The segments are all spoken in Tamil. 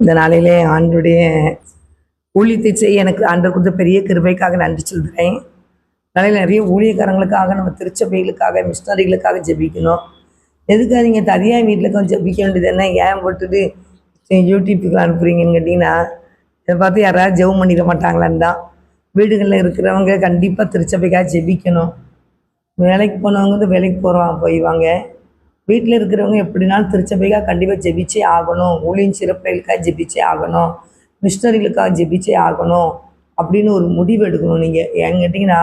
இந்த நாளிலே ஆண்டுடைய ஊழியத்தை செய்ய எனக்கு ஆண்டு கொடுத்த பெரிய கிருபைக்காக நன்றி சொல்கிறேன். நாளையில் நிறைய ஊழியக்காரங்களுக்காக நம்ம திருச்சபைகளுக்காக மிஷினரிகளுக்காக ஜெபிக்கணும். எதுக்காக நீங்கள் தனியாக வீட்டில் கொஞ்சம் ஜெபிக்க வேண்டியது என்ன? ஏன் போட்டுட்டு யூடியூப்புக்கு அனுப்புறீங்கன்னு கேட்டிங்கன்னா இதை பார்த்து யாராவது ஜெபம் பண்ணிட மாட்டாங்களான்னு தான். வீடுகளில் இருக்கிறவங்க கண்டிப்பாக திருச்சபைக்காக ஜெபிக்கணும். வேலைக்கு போனவங்க வந்து வேலைக்கு போகிறோம் போய்வாங்க வீட்டில் இருக்கிறவங்க எப்படினாலும் திருச்சபைக்காக கண்டிப்பாக ஜெபிச்சே ஆகணும். ஊழியின் சிறப்பைகளுக்காக ஜெபிச்சே ஆகணும். மிஷினரிகளுக்காக ஜெபிச்சே ஆகணும் அப்படின்னு ஒரு முடிவு எடுக்கணும் நீங்கள் ஏன்னு கேட்டிங்கன்னா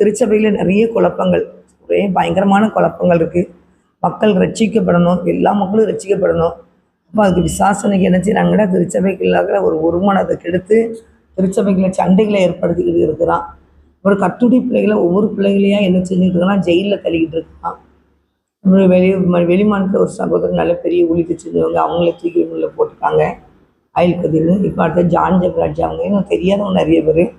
திருச்சபையில் நிறைய குழப்பங்கள் ஒரே பயங்கரமான குழப்பங்கள் இருக்குது மக்கள் ரட்சிக்கப்படணும் எல்லா மக்களும் ரட்சிக்கப்படணும். அப்போ அதுக்கு விசாசனைக்கு என்ன செய்கிறாங்கன்னா திருச்சபைக்குள்ளாக ஒரு ஒருமனத்தை கெடுத்து திருச்சபைக்குள்ள சண்டைகளை ஏற்படுத்திக்கிட்டு இருக்கிறான். ஒரு கட்டுரை பிள்ளைகளை ஒவ்வொரு பிள்ளைகளையும் என்ன செஞ்சுட்டு இருக்கான்னா ஜெயிலில் தள்ளிக்கிட்டு இருக்கான். வெளி ம- வெளிமாநில ஒரு சகோதரர் நல்ல பெரிய ஊழிக்கு செஞ்சவங்க அவங்கள தூக்கி உள்ள போட்டிருக்காங்க. அயல் கதிர்னு இப்போ அடுத்த ஜான் ஜெபராஜ் அவங்க இன்னும் தெரியாதவங்க நிறைய பேர்.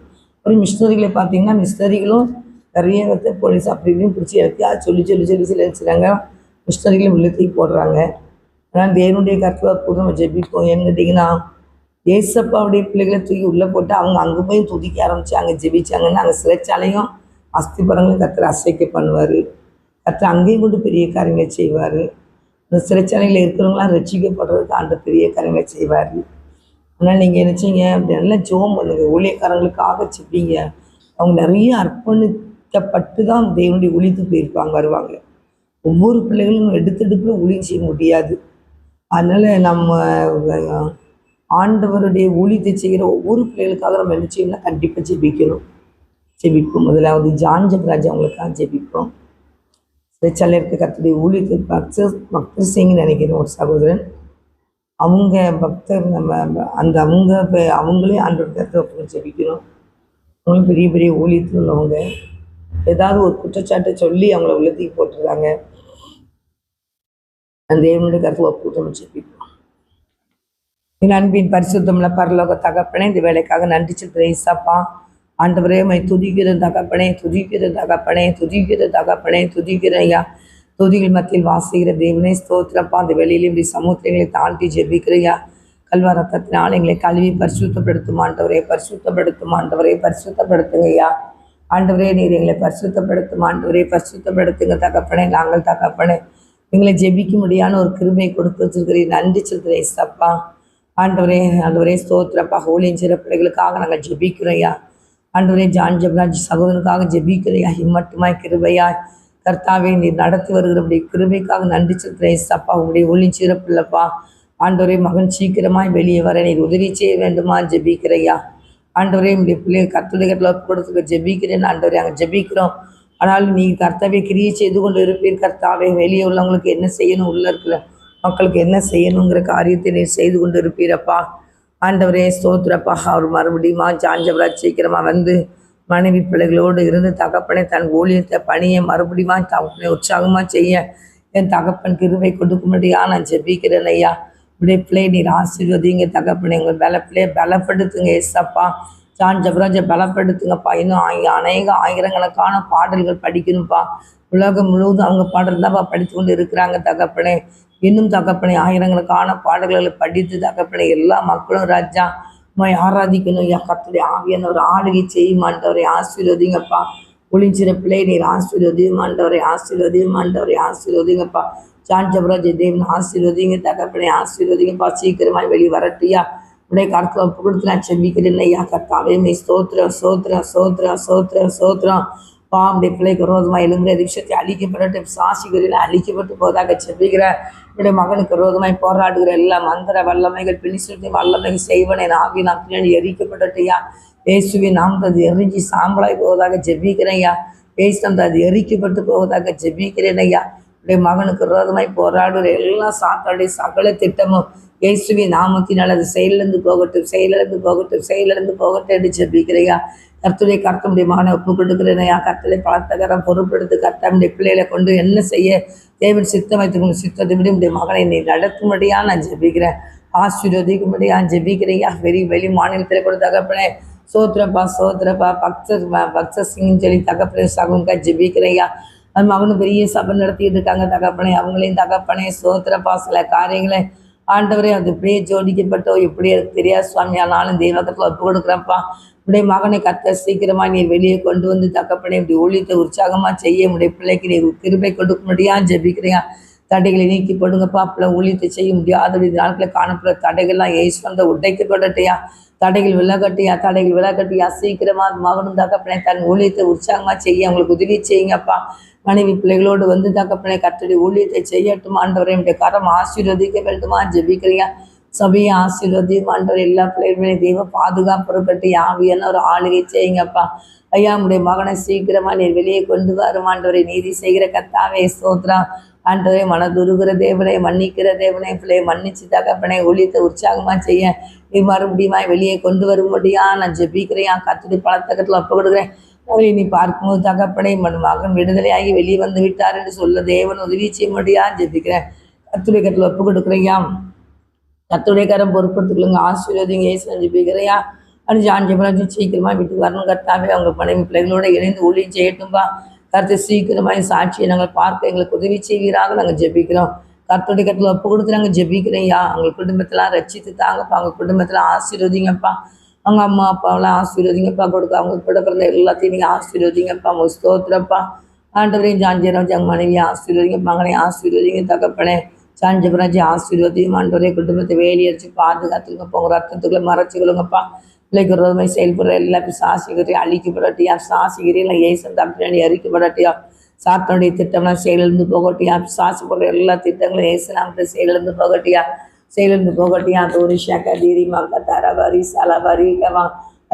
ஒரு மிஷினரிகளை பார்த்தீங்கன்னா மிஷினரிகளும் நிறைய இடத்த போலீஸ் அப்படி இப்படின்னு பிடிச்சி எடுத்து சொல்லி சொல்லி சொல்லி சொல்லி வச்சுறாங்க மிஷினரிகளை உள்ள தூக்கி போடுறாங்க. ஆனால் தேவனுடைய கூட நம்ம ஜெபிப்போம். ஏன்னு கேட்டிங்கன்னா ஏசப்பாவுடைய பிள்ளைகளை தூக்கி உள்ளே போட்டு அவங்க அங்கே போய் துதிக்க ஆரம்பித்து அங்கே ஜெபிச்சாங்கன்னா அங்கே சிறைச்சாலையும் அஸ்திபரங்களும் கத்திர அசைக்க பண்ணுவார். கற்று அங்கேயும் கொண்டு பெரிய காரியங்களை செய்வார். இந்த சிறைச்சாலையில் இருக்கிறவங்களாம் ரசிக்கப்படுறதுக்கு ஆண்ட பெரிய காரியங்களை செய்வார். ஆனால் நீங்கள் நினச்சிங்க அப்படி நல்லா ஜோம் பண்ணுங்கள் ஊழியக்காரங்களுக்காக செப்பீங்க அவங்க நிறைய அர்ப்பணிக்கப்பட்டு தான் தேவனுடைய ஒழித்து போயிருப்பாங்க வருவாங்க. ஒவ்வொரு பிள்ளைகளும் எடுத்தெடுப்பில் ஊழியம் செய்ய முடியாது. அதனால் நம்ம ஆண்டவருடைய ஊழியத்தை செய்கிற ஒவ்வொரு பிள்ளைகளுக்காக நம்ம என்ன செய்யணும்னா கண்டிப்பாக ஜெபிக்கணும். ஜெபிப்போம். முதலாவது ஜான் ஜபராஜ் அவங்களுக்காக ஜெபிப்போம். சிறைச்சாலை இருக்க கத்துடைய ஊழியத்தில் பக்தர் பக்தர் சிங்னு நினைக்கிறேன் ஒரு சகோதரன். அவங்க பக்தர் நம்ம அந்த அவங்க இப்ப- அவங்களே ஆண்டோட கருத்தை ஜெபிக்கணும். அவங்களும் பெரிய பெரிய ஊழியத்தில் உள்ளவங்க. ஏதாவது ஒரு குற்றச்சாட்டை சொல்லி அவங்கள உள்ளத்துக்கு போட்டுருக்காங்க அந்த தேவனுடைய கருத்தை ஒப்பு ஜெபிப்போம். என் அன்பின் பரிசுத்தம்ல பரலோக தகப்பனே இந்த வேலைக்காக நன்றி சொல்கிறேன் இசப்பா ஆண்டவரே மை துதிக்கிற தகப்பனே துதிக்கிற தகப்பனே துதிக்கிற தகப்பனே துதிக்கிறேன் ஐயா துதிகள் மத்தியில் வாசிக்கிற தேவனே ஸ்தோத்திரப்பா. அந்த வெளியில இப்படி சமுத்திரங்களை தாழ்த்தி ஜெபிக்கிறையா கல்வா ரத்தத்தினால் எங்களை கல்வி பரிசுத்தப்படுத்தும் ஆண்டவரே பரிசுத்தப்படுத்தும் ஆண்டவரே பரிசுத்தப்படுத்துங்க ஐயா ஆண்டவரே நீர் எங்களை பரிசுத்தப்படுத்தும் ஆண்டவரே பரிசுத்தப்படுத்துங்க தகப்பனே நாங்கள் தகப்பனே. எங்களை ஜெபிக்க முடியாத ஒரு கிருமையை கொடுத்து வச்சிருக்கிறீர். நன்றி சொல்கிறேன் சப்பா ஆண்டவரே ஆண்டவரே ஸ்தோத்திரப்பா. ஹோலியின் சிற பிள்ளைகளுக்காக நாங்கள் ஜெபிக்கிறோம் ஐயா அன்றுவரே ஜான் ஜெபராஜ் சகோதரனுக்காக ஜெபிக்கிறையா இம்மட்டுமாய் கிருபையாய். கர்த்தாவே நீர் நடத்தி வருகிறபடி கிருபைக்காக நன்றி சொல்கிறேன் சப்பா உங்களுடைய ஒளி சிறப்பில்லப்பா ஆண்டவரே மகன் சீக்கிரமாய் வெளியே வர நீர் உதவி செய்ய வேண்டுமா? ஜெபிக்கிறையா ஆண்டவரே உடைய பிள்ளைகள் கத்துடைய கட்டில் கொடுத்துக்க ஜெபிக்கிறேன். ஆண்டவரே அங்கே ஜெபிக்கிறோம். ஆனால் நீ கர்த்தாவே கிரியை செய்து கொண்டு இருப்பீர். கர்த்தாவே வெளியே உள்ளவங்களுக்கு என்ன செய்யணும்? உள்ள இருக்கிற மக்களுக்கு என்ன செய்யணுங்கிற காரியத்தை நீர் செய்து கொண்டு இருப்பீரப்பா. ஆண்டவரே ஸ்தோத்திரப்பா. அவர் மறுபடியுமா ஜாஞ்சவராஜ் சீக்கிரமா வந்து மனைவி பிள்ளைகளோடு இருந்து தகப்பனை தன் ஊழியத்தை பணியை மறுபடியுமா தகப்பனை உற்சாகமா செய்ய. என் தகப்பன் கிருவை கொடுக்கும்படியா நான் ஜெபிக்கிறேன் ஐயா. இப்படியே பிள்ளை நீர் ஆசீர்வதிங்க தகப்பனை. உங்கள் பல பிள்ளையை பலப்படுத்துங்க ஏசப்பா. ஜான் ஜபராஜை பலப்படுத்துங்கப்பா. இன்னும் அநேக ஆயிரக்கணக்கான பாடல்கள் படிக்கணும்ப்பா. உலகம் முழுவதும் அவங்க பாடல் தான்ப்பா படித்து கொண்டு இருக்கிறாங்க தகப்பனே. இன்னும் தகப்பனை ஆயிரங்களுக்கான பாடல்களை படித்து தகப்பனே எல்லா மக்களும் ராஜா உம்மை ஆராதிக்கணும். ஐயா கத்துடைய ஆவியானவர் ஆளுகை செய்யுமாண்டவரை ஆசீர்வதிங்கப்பா. ஒளிஞ்சிற பிள்ளை நீர் ஆசீர்வதியுமாண்டவரை ஆசீர்வதியுமாண்டவரை ஆசீர்வதிங்கப்பா. ஜான் ஜபராஜ் தேவன் ஆசீர்வதிங்க தகப்பனை ஆசீர்வதிங்கப்பா. சீக்கிரமாய் வெளியே வரட்டியா உடைய கருத்துல ஒப்பு கொடுத்து நான் செபிக்கிறேன் ஐயா கர்த்தாவே மே ஸ்தோத்திரம் சோத்திரம் சோத்ரா சோத்திரம் சோத்திரம் பாம்புடைய பிள்ளைக்கு ரோதமாக எழுங்குற விஷயத்தை அழிக்கப்பட்டு சாசிகளில் அழிக்கப்பட்டு போதாக செபிக்கிற என்னுடைய மகனுக்கு ரோதமாய் போராடுகிற எல்லா மந்திர வல்லமைகள் பிணிசுத்தி வல்லமைகள் செய்வனை நாவி நான் பின்னாடி எரிக்கப்பட்டுட்டியா? பேசுவி நாம் அது எரிஞ்சு சாம்பலாய் போவதாக ஜெபிக்கிறேன் ஐயா பேசும் அது எரிக்கப்பட்டு போவதாக ஜெபிக்கிறேன் ஐயா என்னுடைய மகனுக்கு ரோதமாய் போராடுகிற எல்லா சாத்தாடைய சகல திட்டமும் இயேசுவி நாமத்தினால் அது செயலிழந்து போகட்டும் செயலிழந்து போகட்டும் செயலிழந்து போகட்டும் என்று ஜெபிக்கிறையா. கர்த்தருடைய கர்த்தமுடைய மகனை ஒப்பு கொடுக்கிறேனையா. கர்த்தரை பலத்தகரம் பொறுப்பெடுத்து கர்த்தமுடைய பிள்ளைகளை கொண்டு என்ன செய்ய தேவன் சித்தம் வைத்துக்கொண்டு சித்தத்தை விட உடைய மகனை நீ நடத்தும்படியா நான் ஜெபிக்கிறேன். ஆசீர்வதிக்கும்படியா ஜெபிக்கிறையா. வெளி வெளி மாநிலத்தில் கூட தகப்பனே சோத்ரப்பா சோத்ரப்பா பக்தர் பக்தர் சிங்னு சொல்லி தகப்பனே சகுங்கா ஜெபிக்கிறையா. அது மகனும் பெரிய சபை நடத்திட்டு இருக்காங்க தகப்பனே. அவங்களையும் தகப்பனே சோத்திரப்பா சில காரியங்களை ஆண்டவரே அது இப்படியே ஜோடிக்கப்பட்டோ எப்படி எனக்கு தெரியாது சுவாமியா நானும் தெய்வகத்தில் ஒப்பு கொடுக்குறேன்ப்பா உடைய மகனை கத்த சீக்கிரமா நீ வெளியே கொண்டு வந்து தக்கப்பனே இப்படி ஒழித்த உற்சாகமா செய்ய உடைய பிள்ளைக்கு நீ கிருபை கொடுக்க முடியா? ஜெபிக்கிறியா? தடைகளை நீக்கி போடுங்கப்பா. பிள்ளை ஊழியத்தை செய்ய முடியாத இந்த நாட்களில் காணப்படுற தடைகள்லாம் ஏசு வந்த உடைக்கப்படட்டையா தடைகள் விலகட்டியா தடைகள் விலகட்டியா சீக்கிரமா மகனும் தகப்பனை தன் ஊழியத்தை உற்சாகமா செய்ய அவங்களுக்கு உதவி செய்யுங்கப்பா. மனைவி பிள்ளைகளோடு வந்து தகப்பனை கத்தடி ஊழியத்தை செய்யட்டும் ஆண்டவரே என்னுடைய கரம் ஆசீர்வதிக்க வேண்டுமா ஜெபிக்கிறியா? சபையை ஆசீர்வதியும் ஆண்டவர் எல்லா பிள்ளைகளுமே தெய்வ பாதுகாப்பு இருக்கட்டும் யாவியான ஒரு ஆளுகை செய்யுங்கப்பா. ஐயா உடைய மகனை சீக்கிரமா நீ வெளியே கொண்டு வருமாண்டவரை நீதி செய்கிற கத்தாவே ஸ்தோத்ரா. ஆண்டவரே மனதுருகிற தேவனை மன்னிக்கிற தேவனை பிள்ளையை மன்னிச்சு தகப்பனை ஊழியத்தை உற்சாகமா செய்ய. நீ மறுபடியுமா வெளியே கொண்டு வரும்படியா நான் ஜெபிக்கிறேன் கத்துடி பழத்தக்கத்தில் ஒப்பு கொடுக்குறேன். அவளை நீ பார்க்கும்போது தகப்பனை மண் மகன் விடுதலையாகி வெளியே வந்து விட்டார் என்று சொல்ல தேவன் உதவி செய்ய முடியா? ஜெபிக்கிறேன். கத்துடைய கட்டில் ஒப்பு கொடுக்குறையா கத்துடைய கரம் பொறுப்படுத்துக்கலுங்க ஆசீர்வாதிங்க ஏசு ஜெபிக்கிறையா அனுஜான் ஜான்ஜபராஜ் சீக்கிரமா வீட்டுக்கு வரணும் கர்த்தாவே அவங்க மனைவி பிள்ளைகளோட இணைந்து ஊழியம் செய்யட்டும்பா கருத்து சீக்கிரமாய் சாட்சியை நாங்கள் பார்க்க எங்களுக்கு உதவி செய்வீராக நாங்கள் ஜெபிக்கிறோம். கருத்துடைய கட்டில் ஒப்பு கொடுத்து நாங்கள் ஜெபிக்கிறேன்யா. அவங்க குடும்பத்தெல்லாம் ரசித்து தாங்கப்பா அவங்க குடும்பத்தில் ஆசீர்வதிங்கப்பா. அவங்க அம்மா அப்பாவெல்லாம் ஆசீர்வதிங்கப்பா. கொடுக்க அவங்க கூட பிறந்த எல்லாத்தையும் நீங்கள் ஆசீர்வதிங்கப்பா. அவங்க ஸ்தோத்திரப்பா. ஆண்டவரையும் ஜான்ஜராஜ் அவங்க மனைவி ஆசீர்வதிங்க மகனை ஆசீர்வதிங்க தகப்பனே. சாஞ்சபராஜி ஆசீர்வதியும் ஆண்டவரையும் குடும்பத்தை வேலியடிச்சு பாதுகாத்துங்கப்பா உங்கள் ரத்தத்துக்குள்ள மறைச்சிக்கொள்ளுங்கப்பா பிள்ளைக்கு ரோதமை செயல்படுற எல்லா சாசிகரையும் அழிக்கப்படட்டியா சாசிகரையும் ஏசன் தப்பினி அறிக்கப்படட்டியா சாத்தனுடைய திட்டம்லாம் செயலிருந்து போகட்டியா? சாசிப்படுற எல்லா திட்டங்களும் ஏசனாமத்தை செயலிருந்து போகட்டியா? செயலிருந்து போகட்டியா? தோரிஷா தீரி மங்கா தரவரி சலவரி கவா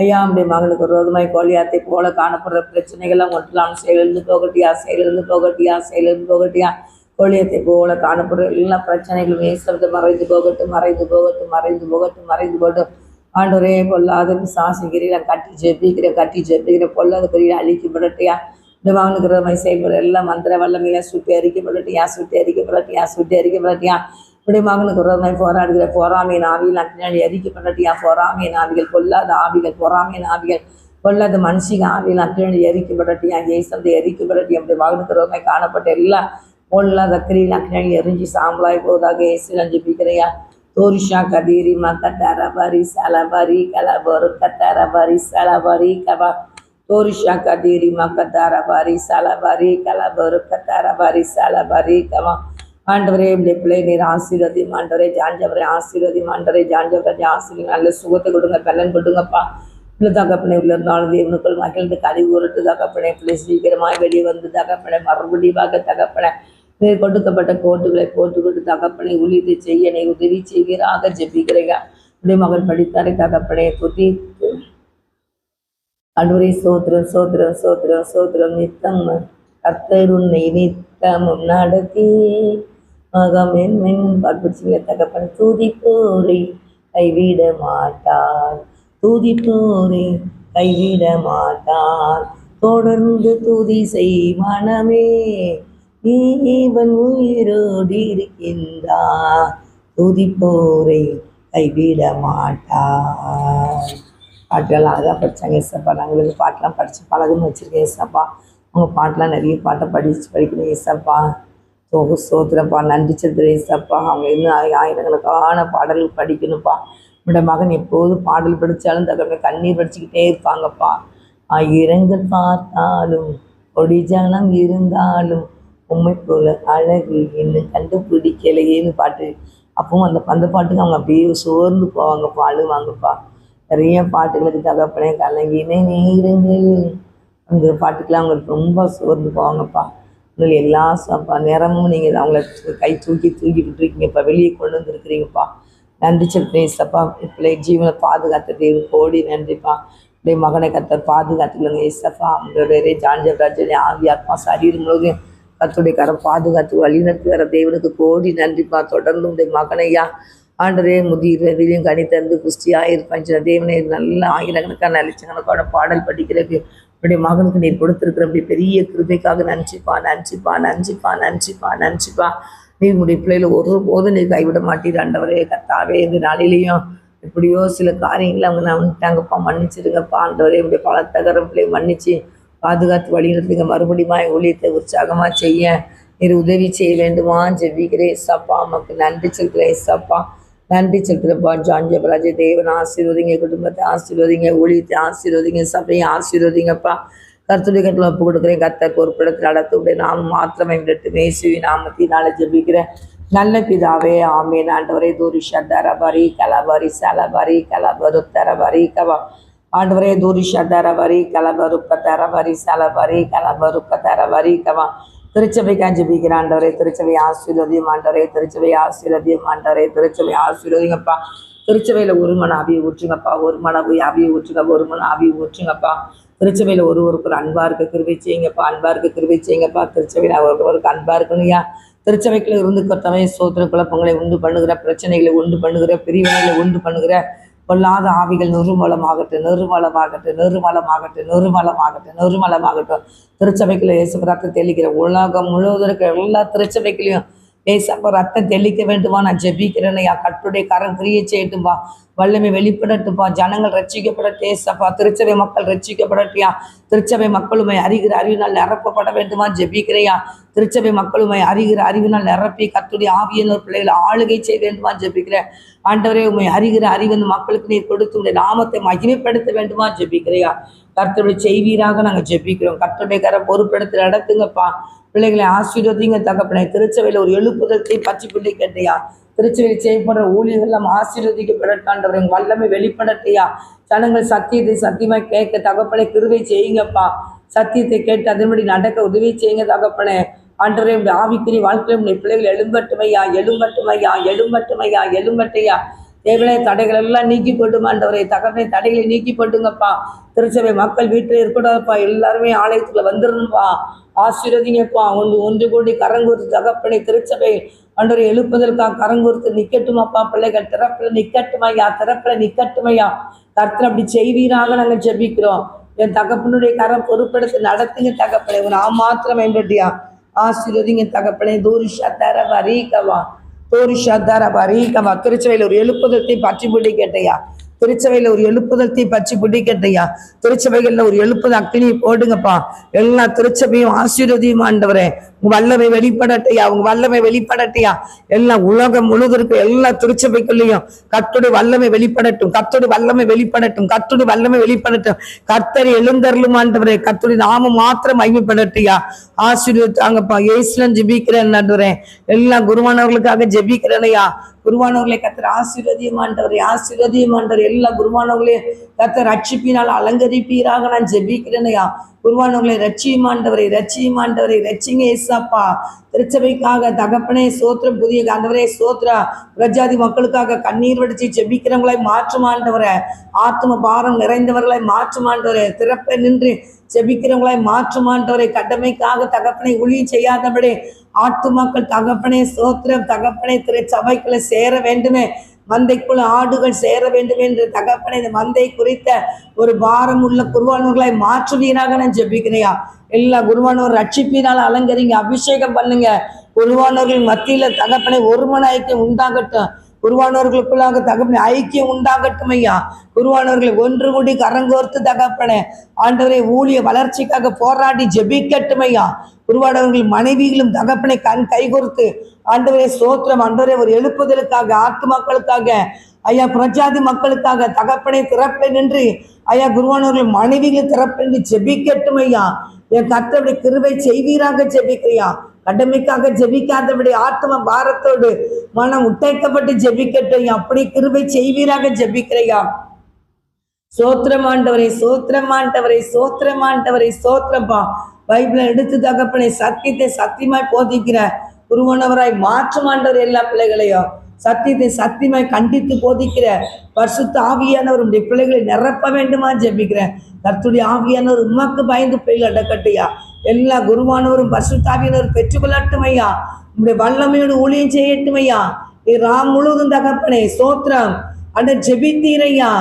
ஐயா அப்படி மகனுக்கு ரோதமாய் கோழியாத்தை போல காணப்படுற பிரச்சனைகள்லாம் ஒன்றலாம் செயலிருந்து போகட்டியா? செயலிருந்து போகட்டியா? செயலிருந்து போகட்டியா? கோழியத்தை போல காணப்படுற எல்லா பிரச்சனைகளும் ஏசனத்தை மறைந்து போகட்டும் மறைந்து போகட்டும் மறைந்து போகட்டும் மறைந்து போகட்டும். ஆண்டவரே பொல்லாத சாசிக்கிறேன் கட்டி ஜெபிக்கிறேன் கட்டி ஜெபிக்கிறேன் பொல்லாத குறியில் அழிக்கப்படட்டியா இந்த வாங்கினுக்கிற மாதிரி செயல்பட எல்லாம் மந்திர வல்லமையில சுட்டி அரிக்கப்படட்டியா சுட்டி அரிக்கப்படட்டியா சுட்டி அரிக்கப்படட்டியா இப்படி மகனுக்கு ஒரு மாதிரி போராடுகிற பொறாமையின் ஆவிகள் பின்னாடி எரிக்கப்படட்டியா பொறாமையின் ஆவிகள் பொல்லாத ஆவிகள் பொறாமையின் ஆவிகள் பொல்லாத மனுஷிக ஆவியில் பின்னாடி எரிக்கப்படட்டியா ஜெய்சந்தை எரிக்கப்படட்டியா அப்படி மகனுக்கு ஒரு மாதிரி காணப்பட்ட எல்லாம் பொல்லாத கிரியில் பின்னாடி எரிஞ்சு சாம்பலாய் போதாக ஏசு பிக்கிறையா Orisha kadiri makatara bari salabari kalabor katara bari salabari kaba. Orisha kadiri makatara bari salabari kalabor katara bari salabari Kaba ஆண்டவரே இப்படி பிள்ளை நீர் ஆசீர்வதி ஆண்டவரே ஜாஞ்சவரே ஆசீர்வதி ஆண்டவரே ஜாஞ்சவரே ஆசீர்வதி நல்ல சுகத்தை கொடுங்க பலன் கொடுங்கப்பா இல்லை தகப்பனை உள்ள இருந்தாலும் தேவனுக்குள் மகிழ்ந்து கழிவு உருட்டு தகப்பனை பிள்ளை சீக்கிரமாக வெளியே வந்து தகப்பனை மறுபடியும் தகப்பனை நீர் கொடுக்கப்பட்ட கோட்டுகளை போட்டுக்கொண்டு தகப்பனை உள்ளீட்டு செய்ய உதவி செய்வீராக ஜெபிக்கிறீங்க. உடைய மகன் படித்தாரை தகப்பனை துதித்து அன்றுரை சோத்திரம் சோத்திரம் சோத்திரம் சோத்திரம் நித்தம். கர்த்தர் நித்தமும் நடத்தி. மகமென் மென் பார்ப்பிடிச்சிங்க தகப்பன் தூதிப்போரை கைவிட மாட்டார். தூதிப்போரை கைவிட மாட்டார். தொடர்ந்து தூதி செய் மனமே நீவன் உயிரோடு இருக்கின்றார் துதிப்போரை கைவிட மாட்டார் பாட்டெல்லாம் அழகாக படித்தாங்க ஏசப்பா. நாங்கள் பாட்டெல்லாம் பாட்டெலாம் படித்து பழகுன்னு வச்சுருக்கேன் ஏசப்பா. அவங்க பாட்டெலாம் நிறைய பாட்டை படித்து படிக்கணும் ஏசப்பா. சோக சோத்திரப்பா நன்றி சந்திர ஏசப்பா. அவங்க இன்னும் ஆய- ஆயிரக்கணக்கான பாடல்கள் படிக்கணும்ப்பா. என்னோட மகன் எப்போதும் பாடல் படித்தாலும் தகவலை கண்ணீர் படிச்சுக்கிட்டே இருப்பாங்கப்பா. ஆயிரங்கள் பார்த்தாலும் கொடி ஜனம் இருந்தாலும் உண்மை போல அழகு இன்னும் கண்டுபிடிக்கலையேன்னு பாட்டு. அப்பவும் அந்த அந்த பாட்டுக்கு அவங்க அப்படியே சோர்ந்து போவாங்கப்பா அழுவாங்கப்பா. நிறைய பாட்டுகளுக்கு தகப்பனே கலங்கினே நேருங்கள். அந்த பாட்டுக்கெல்லாம் அவங்களுக்கு ரொம்ப சோர்ந்து போவாங்கப்பா. உங்களுக்கு எல்லா சப்பா நேரமும் நீங்கள் அவங்கள கை தூக்கி தூக்கி விட்டுருக்கீங்கப்பா வெளியே கொண்டு வந்துருக்கிறீங்கப்பா. நன்றி சொல்றேன் பிள்ளை ஜீவனை பாதுகாத்த தேவன் கோடி நன்றிப்பா. பிள்ளை மகனை கத்தர் பாதுகாத்துக்கலங்க ஏசப்பா அவங்களுடைய ஜான்ஜராஜனை ஆவி ஆத்மா சரீரம் முழுவதும் கத்துடைய கரம் பாதுகாத்து வழிநடத்தி வர தேவனுக்கு கோடி நன்றிப்பா. தொடர்ந்து உடைய மகனையா ஆண்டரே முதிர்வதிலையும் கனி தந்து புஷ்டியாக இருப்பான் தேவனை நல்ல ஆயிரக்கணக்கான லட்சக்கணக்கான பாடல் படிக்கிறதுக்கு உன்னுடைய மகனுக்கு நீர் கொடுத்துருக்கிற அப்படி பெரிய கிருபைக்காக நன்றிப்பா நன்றிப்பா நன்றிப்பா நன்றிப்பா நன்றிப்பா. நீ உடைய பிள்ளைகளை ஒரு போதும் நீ கைவிட மாட்டீர் ஆண்டவரே கத்தாவே இந்த நாளிலையும் எப்படியோ சில காரியங்களை அவங்க நான் வந்துட்டாங்கப்பா மன்னிச்சிருங்கப்பா. ஆண்டவரே இப்படி பலத்தகரம் பிள்ளை மன்னிச்சு பாதுகாத்து வழிநடத்துங்க. மறுபடியும் ஊழியத்தை உற்சாகமாக செய்ய. நீர் உதவி செய்ய வேண்டுமா ஜெபிக்கிறேன். சப்பா நமக்கு நன்றி செலுத்துகிறேன். சப்பா நன்றி செலுத்துறப்பா ஜான் ஜெபராஜ் தேவனை ஆசீர்வதிங்க. குடும்பத்தை ஆசீர்வதிங்க. ஊழியத்தை ஆசீர்வதிங்க. சபையை ஆசீர்வதிங்கப்பா கர்த்தருடைய கட்டில் ஒப்பு கொடுக்குறேன். கர்த்தர் பொறுப்பிடத்தில் நடத்துடைய நாம் மாத்திரமே விட்டு மேசுவி நாமத்தினால ஜெபிக்கிறேன். நல்ல பிதாவே ஆமேன். ஆண்டவரே தூரிஷ தரபரி கலபரி சலபரி கலபரு தரபரி கவா ஆண்டவரே தூரிஷ தரபரி கலபருக்க தரபரி சலபரி கலபருப்ப தரவரி கவா. திருச்சபை ஜெபிக்கிறேன் ஆண்டவரே திருச்சபை ஆசீர்வதியும் ஆண்டவரே திருச்சபை ஆசீர்வதியும் ஆண்டவரே திருச்சபை ஆசீர்வதிங்கப்பா. திருச்சபையில் ஒரு மன அவியை ஊற்றுங்கப்பா ஒரு மன அவியை ஊற்றுங்க ஒரு மன அவியை ஊற்றுங்கப்பா. திருச்சபையில் ஒரு ஒரு அன்பா இருக்க கிருபை செய்யுங்கப்பா அன்பா இருக்க கிருபை செய்யுங்கப்பா. திருச்சபையில் ஒருவருக்கு அன்பா இருக்கணும்யா திருச்சபைக்குள்ள இருந்து கொத்தவை சோத்திர குழப்பங்களை உண்டு பண்ணுகிற பிரச்சனைகளை உண்டு பண்ணுகிற பிரிவினைகளை உண்டு பண்ணுகிற பொல்லாத ஆவிகள் நிர்மூலமாகட்டும் நிர்மூலமாகட்டும் நிர்மூலமாகட்டும் நிர்மூலமாகட்டும் நிர்மூலமாகட்டும். திருச்சபைக்குள்ள இயேசு ரத்தம் தெளிக்கிற உலகம் முழுவதும் இருக்கிற எல்லா திருச்சபைக்குள்ளேயும் ஏசப்ப ரத்தம் தெளிக்க வேண்டுமா? நான் ஜெபிக்கிறேனையா கட்டுடைய கரம் கிரியை செய்யட்டும்பா. வல்லமை வெளிப்படட்டுப்பா ஜனங்கள் ரட்சிக்கப்படட்டும் ஏசப்பா. திருச்சபை மக்கள் ரட்சிக்கப்படட்டியா திருச்சபை மக்களுமை அறிகிற அறிவினால் நிரப்பப்பட வேண்டுமா? ஜெபிக்கிறையா திருச்சபை மக்களுமை அறிகிற அறிவினால் நிரப்பி கத்துடைய ஆவியனோர் பிள்ளைகளை ஆளுகை செய்ய வேண்டுமா? ஜெபிக்கிறேன். ஆண்டவரே உண்மை அறிகிற அறிவு அந்த மக்களுக்கு நீர் கொடுத்து உடைய நாமத்தை மகிமைப்படுத்த வேண்டுமா? ஜெபிக்கிறையா கர்த்தருடைய செய்வீராக நாங்கள் ஜெபிக்கிறோம். கர்த்தருடைய கரை பொறுப்பெடுத்து நடத்துங்கப்பா பிள்ளைகளை ஆசீர்வதிங்க தகப்பனே. திருச்சபையில் ஒரு எழுப்புதத்தை பச்சை பிள்ளை கேட்டையா திருச்சபையில் செய்யப்படுற ஊழியர்கள் எல்லாம் எங்கள் வல்லமை வெளிப்படட்டையா? ஜனங்கள் சத்தியத்தை சத்தியமாக கேட்க தகப்பனை கிருவை செய்யுங்கப்பா. சத்தியத்தை கேட்டு அதன்படி நடக்க உதவி செய்யுங்க தகப்பனே. ஆண்டவரே உடைய வாழ்க்கையில் உடைய பிள்ளைகள் எழும்பட்டுமையா? எழும்பட்டுமையா? எழும்பட்டுமையா? எழும்பட்டையா? தேவையான தடைகள் எல்லாம் நீக்கி போட்டுமா ஆண்டவரே தடைகளை நீக்கி போட்டுங்கப்பா திருச்சபை மக்கள் வீட்டில் இருக்கக்கூடாதுப்பா. எல்லாருமே ஆலயத்துக்குள்ள வந்துடணும்ப்பா ஆசீர்வதிங்கப்பா ஒன்று ஒன்று கூடி கரங்கூர்த்து தகப்பனை திருச்சபை அன்றரை எழுப்புதற்காக கரங்கூர்த்து நிக்கட்டுமாப்பா பிள்ளைகள். திறப்பில் நிக்கட்டுமையா திறப்பில் நிக்கட்டுமையா. கர்த்தர் அப்படி செய்வீராக நாங்கள் ஜெபிக்கிறோம். என் தகப்பனுடைய கரம் பொறுப்பெடுத்து நடத்துங்க தகப்பனை. ஒரு ஆ மாத்திரம் என்பட்டியா ஆசீர்வதிங்க தகப்பனை. தூரிஷா தர வரீகவா தோரிஷா தர வரீகவா திருச்சபையில் ஒரு எழுப்புதத்தை பற்றி பிடி கேட்டையா? திருச்சபையில ஒரு எழுப்புதல் தீ பற்றி பிடிக்கட்டையா? திருச்சபைகள்ல ஒரு எழுப்புதல் அக்னி போடுங்கப்பா. எல்லா திருச்சபையும் ஆசீர்வதியும் ஆண்டவரே வல்லமை வெளிப்படட்டையா? உங்க வல்லமை வெளிப்படட்டையா? எல்லாம் உலகம் முழுவதற்கு எல்லா திருச்சபைக்குள்ளேயும் கத்தோடு வல்லமை வெளிப்படட்டும். கத்தோடு வல்லமை வெளிப்படட்டும். கத்தோடு வல்லமை வெளிப்படட்டும். கத்தர் எழுந்தருளும் ஆண்டவரே கத்தோடு நாம மாத்திரம் மகிமைப்படட்டையா? ஆசீர்வதித்தாங்கப்பா. ஏசுலன் ஜெபிக்கிறேன் ஆண்டவரே. எல்லா குருவானவர்களுக்காக ஜெபிக்கிறேனையா? குருவானவர்களை கத்தர் ஆசீர்வதியமாண்டவர் ஆசீர்வதியமாண்டவர் எல்லா குருவானவர்களையும் கத்தர் ரட்சிப்பினால் அலங்கரிப்பீராக நான் ஜெபிக்கிறேனையா? உருவானவர்களை ரட்சியுமாண்டவரை ரட்சியுமாண்டவரை ரட்சிங்க ஏசாப்பா. திருச்சபைக்காக தகப்பனே சோத்திரம் புதிய ஆண்டவரே சோத்ரா பிரஜாதி மக்களுக்காக கண்ணீர் வடிச்சு செபிக்கிறவங்களை மாற்றுமாண்டவரை ஆத்ம பாரம் நிறைந்தவர்களை மாற்றும் ஆண்டவரை. திறப்பை நின்று செபிக்கிறவங்களை மாற்றுமாண்டவரை கடமைக்காக தகப்பனை ஒளி செய்யாதபடி ஆத்து மக்கள் தகப்பனே சோத்திரம் தகப்பனை திரு சபைக்குள்ள சேர வேண்டுமே. மந்தைக்குள் ஆடுகள் சேர வேண்டும் என்று தகப்பனை இந்த மந்தை குறித்த ஒரு பாரம் உள்ள குருவானவர்களை மாற்றுவீராக நான் ஜெபிக்கிறையா. எல்லா குருவானவர் ரட்சிப்பினால் அலங்கரிங்க அபிஷேகம் பண்ணுங்க. குருவானவர்கள் மத்தியில தகப்பனை ஒருமன ஐக்கியம் உண்டாகட்டும். குருவானவர்களுக்குள்ளாக தகப்பனை ஐக்கியம் உண்டாகட்டும் ஐயா. குருவானவர்களை ஒன்று கூடி கரங்கோர்த்து தகப்பனே ஆண்டவரை ஊழிய வளர்ச்சிக்காக போராடி ஜெபிக்கட்டும் ஐயா. குருவானவர்கள் மனைவிகளும் தகப்பனை கண் கைகோர்த்து ஆண்டவரே சோத்திரம் ஆண்டவரே ஒரு எழுப்புதலுக்காக ஆத்து மக்களுக்காக ஐயா பிரஜாதி மக்களுக்காக தகப்பனை திறப்பேன் என்று ஐயா குருவானவர்கள் மனைவிகள் திறப்பென்று நின்று ஜெபிக்கட்டும் ஐயா. என் கர்த்தருடைய கிருபை செய்வீராக ஜெபிக்கிறியா? கடமைக்காக ஜெபிக்காதபடி ஆத்ம பாரத்தோடு மனம் உட்டைக்கப்பட்டு ஜெபிக்கட்டும் அப்படி கிருபை செய்வீராக ஜெபிக்கிறையா? சோத்திரமாண்டவரை சோத்திரமாண்டவரை சோத்திரமாண்டவரை சோத்திரப்பா பைபிளை எடுத்து தகப்பனை சத்தியத்தை சத்தியமாய் போதிக்கிற குருவனவராய் மாற்றுமாண்டவர் எல்லா பிள்ளைகளையும். சத்தியத்தை சத்தியமாய் கண்டித்து போதிக்கிற பரிசுத்த ஆவியானவர் உடைய பிள்ளைகளை நிரப்ப வேண்டுமா ஜெபிக்கிறேன். கர்த்துடைய ஆவியானவர் உமக்கு பயந்து பிள்ளைகள் அடக்கட்டையா எல்லா குருவானவரும் பரிசுத்தாவியானவர் பெற்றுக்கொள்ளட்டும் ஐயா உங்களுடைய வல்லமையோடு ஊழியம் செய்யட்டும் ஐயா ராம் முழுவதும் தகப்பனே சோத்திரம் அண்ட ஜெபித்தீரையா?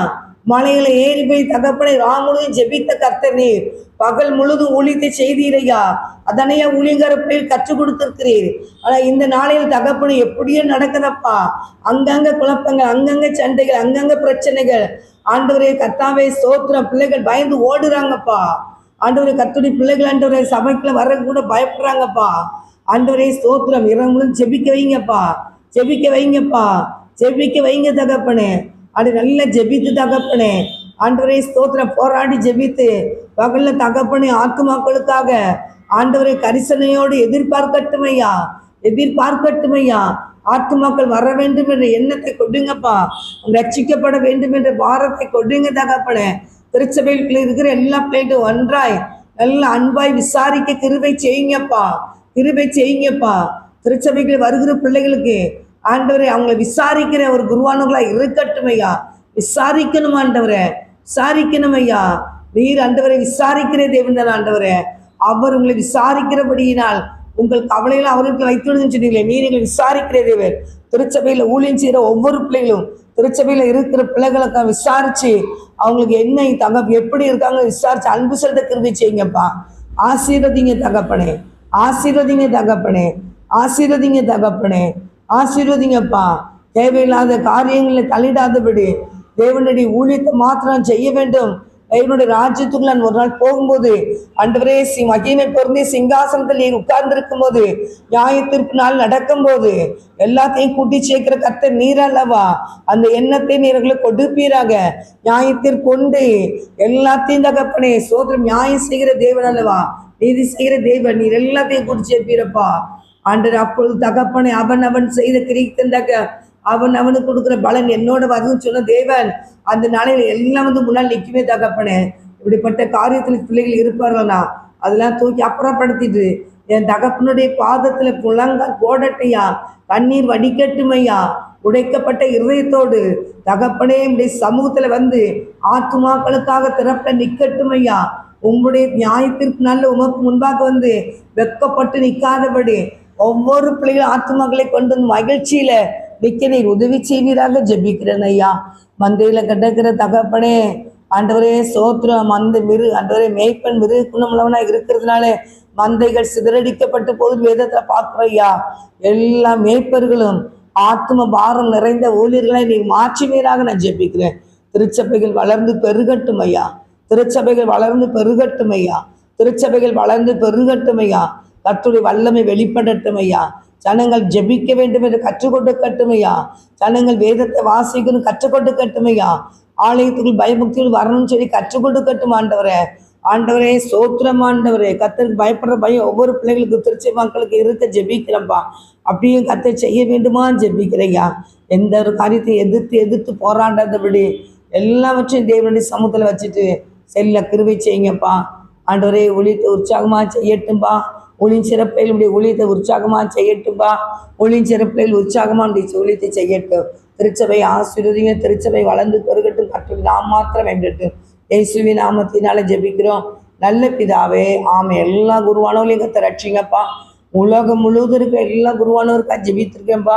மலையில ஏறி போய் தகப்பனை ராம் ஜெபித்த கர்த்தர் நீர். பகல் முழுதும் ஒழித்து செய்தீரையா? அதனையா ஊழியங்கார கற்றுக் கொடுத்திருக்கிறீர். ஆனா இந்த நாளையில் தகப்பனை எப்படியோ நடக்குதப்பா? அங்கங்க குழப்பங்கள் அங்கங்க சண்டைகள் அங்கங்க பிரச்சனைகள். ஆண்டவரே கத்தாவே சோத்திரம் பிள்ளைகள் பயந்து ஓடுறாங்கப்பா. ஆண்டவரே கத்துடைய பிள்ளைகள் ஆண்டவரே சபைக்குள்ள வர்ற கூட பயப்படுறாங்கப்பா. ஆண்டவரே சோத்திரம் இரவு ஜெபிக்க வைங்கப்பா. ஜெபிக்க வைங்கப்பா. ஜெபிக்க வைங்க தகப்பனே. அப்படி நல்லா ஜெபித்து தகப்பனே. ஆண்டவரை ஸ்தோத்திரம். போராடி ஜெபித்து பகல்ல தகப்பனே ஆத்துமாக்களுக்காக ஆண்டவரை கரிசனையோடு எதிர்பார்க்கட்டுமையா? ஐயா எதிர்பார்க்கட்டும் ஐயா ஆத்துமாக்கள் வர வேண்டும் என்ற எண்ணத்தை கொடுங்கப்பா. ரட்சிக்கப்பட வேண்டும் என்ற பாரத்தை கொடுங்க தகப்பனே. திருச்சபையில் இருக்கிற எல்லா பிள்ளைகளும் ஒன்றாய் நல்ல அன்பாய் விசாரிக்க கிருபை செய்யுங்கப்பா. கிருபை செய்யுங்கப்பா. திருச்சபைகள் வருகிற பிள்ளைகளுக்கு ஆண்டவரே அவங்கள விசாரிக்கிற ஒரு குருவானவர்களா இருக்கட்டும் ஐயா விசாரிக்கணும் ஆண்டவரே விசாரிக்கணும் ஐயா நீர் ஆண்டவரை விசாரிக்கிற தேவன்தான் ஆண்டவரே. அவர் உங்களை விசாரிக்கிறபடியினால் உங்கள் கவலையில அவருக்கு வைத்துடுன்னு சொன்னீங்களே நீர் எங்களை விசாரிக்கிற தேவர் திருச்சபையில ஊழியம் செய்கிற ஒவ்வொரு பிள்ளைகளும் திருச்சபையில இருக்கிற பிள்ளைகளுக்கு விசாரிச்சு அவங்களுக்கு என்ன தங்க எப்படி இருக்காங்க விசாரிச்சு அன்பு செலுத்த கிருபை செய்யுங்கப்பா. ஆசீர்வதிங்க தகப்பனே ஆசீர்வதிங்க தகப்பனே ஆசீர்வதிங்க தகப்பனே. ஆசீர்வதிங்கப்பா. தேவையில்லாத காரியங்களை தள்ளிடாதபடி தேவனுடைய ஊழியத்தை மாத்திரம் செய்ய வேண்டும். தேவனுடைய ராஜ்யத்துக்கு நான் ஒரு நாள் போகும்போது அன்றுவரே சி மகிமை பொருந்தி சிங்காசனத்தில் நீ உட்கார்ந்திருக்கும் போது நியாயத்திற்கு நாள் நடக்கும்போது எல்லாத்தையும் கூட்டி சேர்க்கிற கத்தை நீர் அல்லவா அந்த எண்ணத்தை நீர்களை கொடுப்பீராக. நியாயத்திற்கு கொண்டு எல்லாத்தையும் தகப்பனே சோதரம் நியாயம் செய்கிற தேவன் அல்லவா? நீதி செய்கிற தேவன். நீர் எல்லாத்தையும் கூட்டி சேர்ப்பீரப்பா. ஆண்டர் அப்பொழுது தகப்பனை அவன் அவன் செய்த கிரித்தந்தக அவன் அவனுக்கு கொடுக்குற பலன் என்னோட வருதுன்னு சொன்ன தேவன் அந்த நாளையில் எல்லாம் வந்து முன்னால் நிற்குமே தகப்பனே. இப்படிப்பட்ட காரியத்தில் பிள்ளைகள் இருப்பார்களா அதெல்லாம் தூக்கி அப்புறப்படுத்திட்டு என் தகப்பனுடைய பாதத்தில் புலங்க போடட்டையா தண்ணீர் வடிக்கட்டுமையா உடைக்கப்பட்ட இருதயத்தோடு தகப்பனே இப்படி சமூகத்தில் வந்து ஆத்துமாக்களுக்காக திறப்ப நிற்கட்டுமையா உம்முடைய நியாயத்திற்கு நல்ல உமக்கு முன்பாக வந்து வெக்கப்பட்டு நிற்காதபடி ஒவ்வொரு பிள்ளைகளும் ஆத்மாக்களை கொண்டு வந்து மகிழ்ச்சியில நிக்க நீர் உதவி செய்வீராக ஜெபிக்கிறேன் ஐயா. மந்தையில கிடக்கிற தகப்பனே ஆண்டவரே சோத்திரம் அந்த மிரு ஆண்டவரே மேய்ப்பன் மிரு குணமுள்ளவனா இருக்கிறதுனால மந்தைகள் சிதறடிக்கப்பட்டு போது வேதத்துல பார்க்கிறோம் ஐயா. எல்லா மேய்ப்பர்களும் ஆத்ம பாரம் நிறைந்த ஊழியர்களை நீ மாற்றுவீராக நான் ஜெபிக்கிறேன். திருச்சபைகள் வளர்ந்து பெருகட்டும் ஐயா. திருச்சபைகள் வளர்ந்து பெருகட்டும் ஐயா. திருச்சபைகள் வளர்ந்து பெருகட்டும் ஐயா. கத்துடைய வல்லமை வெளிப்படட்டும் ஐயா. ஜனங்கள் ஜெபிக்க வேண்டும் என்று கற்றுக் ஐயா. ஜனங்கள் வேதத்தை வாசிக்கணும் கற்றுக்கொண்டு கொடுக்கட்டும் ஐயா. ஆலயத்துக்குள் பயபக்திகள் வரணும்னு சொல்லி கற்றுக் கொடுக்கட்டும் ஆண்டவரே. ஆண்டவரே சோத்திரம் ஆண்டவரே. கத்தருக்கு பயப்படுற பயம் ஒவ்வொரு பிள்ளைகளுக்கு திருச்சி மக்களுக்கு இருக்க ஜெபிக்கிறப்பா அப்படியும் கத்தை செய்ய வேண்டுமா ஜெபிக்கிறையா எந்த ஒரு காரியத்தை எதிர்த்து எதிர்த்து போராடாதபடி எல்லாவற்றையும் தேவனுடைய சமூகத்தில் வச்சுட்டு செல்ல கிருவை செய்யுங்கப்பா. ஆண்டவரே ஊழியத்தை உற்சாகமாக செய்யட்டும்பா. ஒளியின் சிறப்பில் உடைய ஊழியத்தை உற்சாகமாக செய்யட்டும்பா ஒளியின் சிறப்பில் உற்சாகமாக உடைய ஊழியத்தை செய்யட்டும். திருச்சபை ஆசீர்வதிங்க திருச்சபை வளர்ந்து பெருகட்டும் மற்றும் நாம் மாத்திரம் வேண்டட்டும். இயேசுவி நாமத்தினால ஜெபிக்கிறோம். நல்ல பிதாவே ஆமை எல்லா குருவானவர்களையும் கத்த ரட்சிங்கப்பா. உலகம் முழுவதும் இருக்கிற எல்லா குருவானவருக்கா ஜெபித்திருக்கேன்ப்பா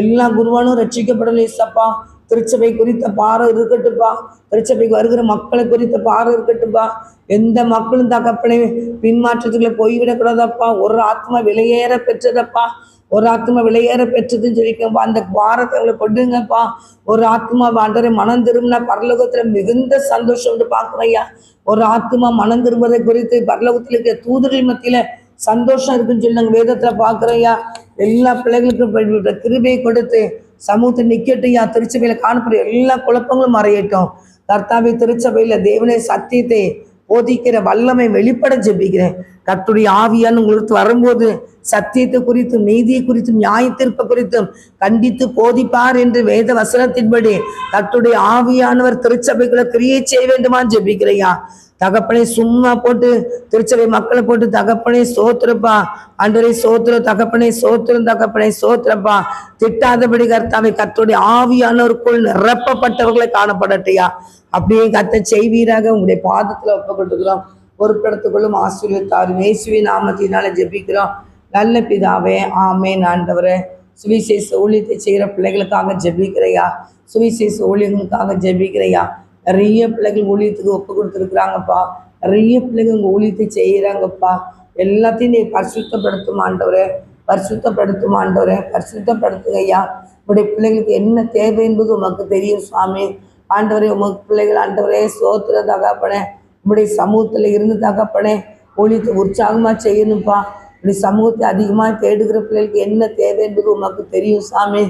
எல்லா குருவானும் ரட்சிக்கப்படல இசப்பா திருச்சபை குறித்த பாறை இருக்கட்டும்பா. திருச்சபைக்கு வருகிற மக்களை குறித்த பாறை இருக்கட்டும்பா. எந்த மக்களும் தகப்பனை பின்மாற்றத்துக்குள்ள போய்விடக்கூடாதப்பா. ஒரு ஆத்மா விலையேற பெற்றதப்பா. ஒரு ஆத்மா விலையேற பெற்றதுன்னு சொல்லிக்கப்பா அந்த பாரத்தை அவங்களை கொடுங்கப்பா ஒரு ஆத்மா ஆண்டரை மனம் திரும்பினா பரலோகத்துல மிகுந்த சந்தோஷம் வந்து பார்க்குறையா ஒரு ஆத்மா மனம் திரும்புவதை குறித்து பரலோகத்தில் இருக்கிற தூதர்கள் மத்தியில சந்தோஷம் இருக்குன்னு சொல்லி நாங்கள் வேதத்துல பார்க்குறையா எல்லா பிள்ளைகளுக்கும் இப்படிப்பட்ட கிருபையை கொடுத்து சமூகத்தை நிக்கட்டையா திருச்சபையில் காணப்படுற எல்லா குழப்பங்களும் மறையட்டும். கர்த்தாவை திருச்சபையில தேவனை சத்தியத்தை போதிக்கிற வல்லமை வெளிப்பட ஜெபிக்கிறேன். கத்துடைய ஆவியான்னு உங்களுக்கு வரும்போது சத்தியத்தை குறித்தும் நீதியை குறித்தும் நியாயத்திற்ப குறித்தும் கண்டித்து போதிப்பார் என்று வேத வசனத்தின்படி கத்துடைய ஆவியானவர் திருச்சபைக்குள்ள கிரியை செய்ய வேண்டுமான்னு ஜெபிக்கிறையா தகப்பனை சும்மா போட்டு திருச்சபை மக்களை போட்டு தகப்பனை சோத்துறப்பா. அன்றரை சோத்துரு தகப்பனை சோத்துரும் தகப்பனை சோத்துறப்பா. திட்டாதபடி கர்த்தாவை கத்தோடைய ஆவியானவருக்குள் நிரப்பப்பட்டவர்களை காணப்படட்டையா. அப்படியே கத்த செய்வீராக. உங்களுடைய பாதத்துல ஒப்புக்கொண்டுக்கிறோம் பொறுப்பிடத்துக்குள்ளும் ஆசீர்வத்தாரு மேசுவி நாமத்தினால ஜெபிக்கிறோம். நல்ல பிதாவே ஆமே ஆண்டவரே சுவிசேஷ ஊழியத்தை செய்கிற பிள்ளைகளுக்காக ஜெபிக்கிறையா. சுவிசேஷ ஊழியங்களுக்காக ஜெபிக்கிறையா. நிறைய பிள்ளைகள் ஊழியத்துக்கு ஒப்பு கொடுத்துருக்குறாங்கப்பா. நிறைய பிள்ளைங்க உங்கள் ஊழியத்தை செய்கிறாங்கப்பா எல்லாத்தையும் நீ பரிசுத்தப்படுத்தும் ஆண்டவரே. பரிசுத்தப்படுத்தும் ஆண்டவரே. பரிசுத்தப்படுத்துங்க ஐயா. உடைய பிள்ளைங்களுக்கு என்ன தேவை என்பது உமக்கு தெரியும் சுவாமி. ஆண்டவரே உமக்கு பிள்ளைகள் ஆண்டவரே சோத்திர தகப்பனே. உங்களுடைய சமூகத்தில் இருந்து தகப்பனே ஊழியத்தை உற்சாகமாக செய்யணும்ப்பா. இப்படி சமூகத்தை அதிகமாக தேடுகிற பிள்ளைகளுக்கு என்ன தேவை என்பது உமக்கு தெரியும் சாமி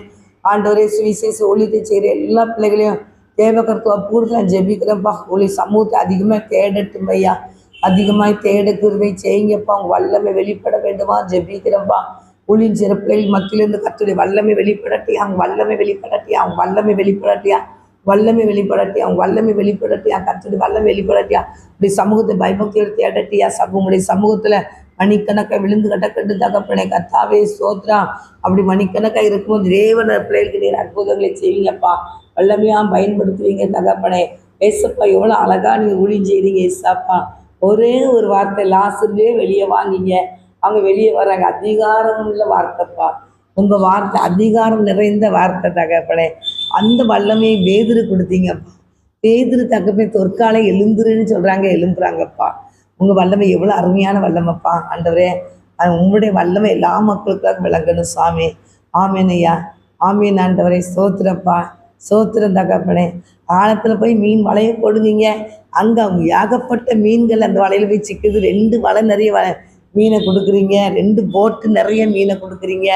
ஆண்டவரே சுவிசேஷ ஒழித்து செய்கிற எல்லா பிள்ளைகளையும் தேவகருத்துவ பூர்த்தி ஜெபிக்கிறப்பா ஒளி சமூகத்தை அதிகமாக தேடட்டும் ஐயா அதிகமாக தேட செய்யுங்கப்பா. உங்க வல்லமை வெளிப்பட வேண்டுமா? ஜெபிக்கிறப்பா ஒளியின் சிற பிள்ளைகள் மத்தியிலிருந்து கத்துடைய வல்லமை வெளிப்படட்டியா? அவங்க வல்லமை வெளிப்படட்டியா? அவங்க வல்லமை வெளிப்படட்டியா? வல்லமை வெளிப்படட்டியா? அவங்க வல்லமை வெளிப்படட்டியா? கத்துடைய வல்லமை வெளிப்படட்டியா? இப்படி சமூகத்தை பயபக்தியோடு தேடட்டியா? சமூகமுடைய சமூகத்துல மணிக்கணக்காக விழுந்து கட்டக்கட்டு தகப்பனே. கத்தாவே சோத்ரா. அப்படி மணிக்கணக்காக இருக்கும்போது தேவன பிள்ளைகளுக்கு நீர் அற்புதங்களை செய்வீங்கப்பா. வல்லமையாக பயன்படுத்துவீங்க தகப்பனே. ஏசப்பா எவ்வளோ அழகாக நீங்கள் ஊழியம் ஏசாப்பா. ஒரே ஒரு வார்த்தை லாஸ்ட்லயே வெளியே வாங்கிங்க. அவங்க வெளியே வராங்க அதிகாரம் உள்ள வார்த்தைப்பா. உங்கள் வார்த்தை அதிகாரம் நிறைந்த வார்த்தை தகப்பனே. அந்த வல்லமையை பேதிரு கொடுத்தீங்கப்பா. பேதிரு தகப்பே தொற்காலை எழுந்துருன்னு சொல்கிறாங்க எழும்புறாங்கப்பா. உங்கள் வல்லமை எவ்வளோ அருமையான வல்லமைப்பா ஆண்டவரே. உங்களுடைய வல்லமை எல்லா மக்களுக்காக விளங்கணும் சுவாமி ஆமேனையா ஐயா. ஆமீன் ஆண்டவரே சோத்திரப்பா சோத்திரம் தகப்பனே. ஆழத்தில் போய் மீன் வலையை போடுவீங்க. அங்கே அவங்க ஏகப்பட்ட மீன்கள் அந்த வலையில் போய் சிக்குது. ரெண்டு வலை நிறைய வலை மீனை கொடுக்குறீங்க. ரெண்டு போட்டு நிறைய மீனை கொடுக்குறீங்க.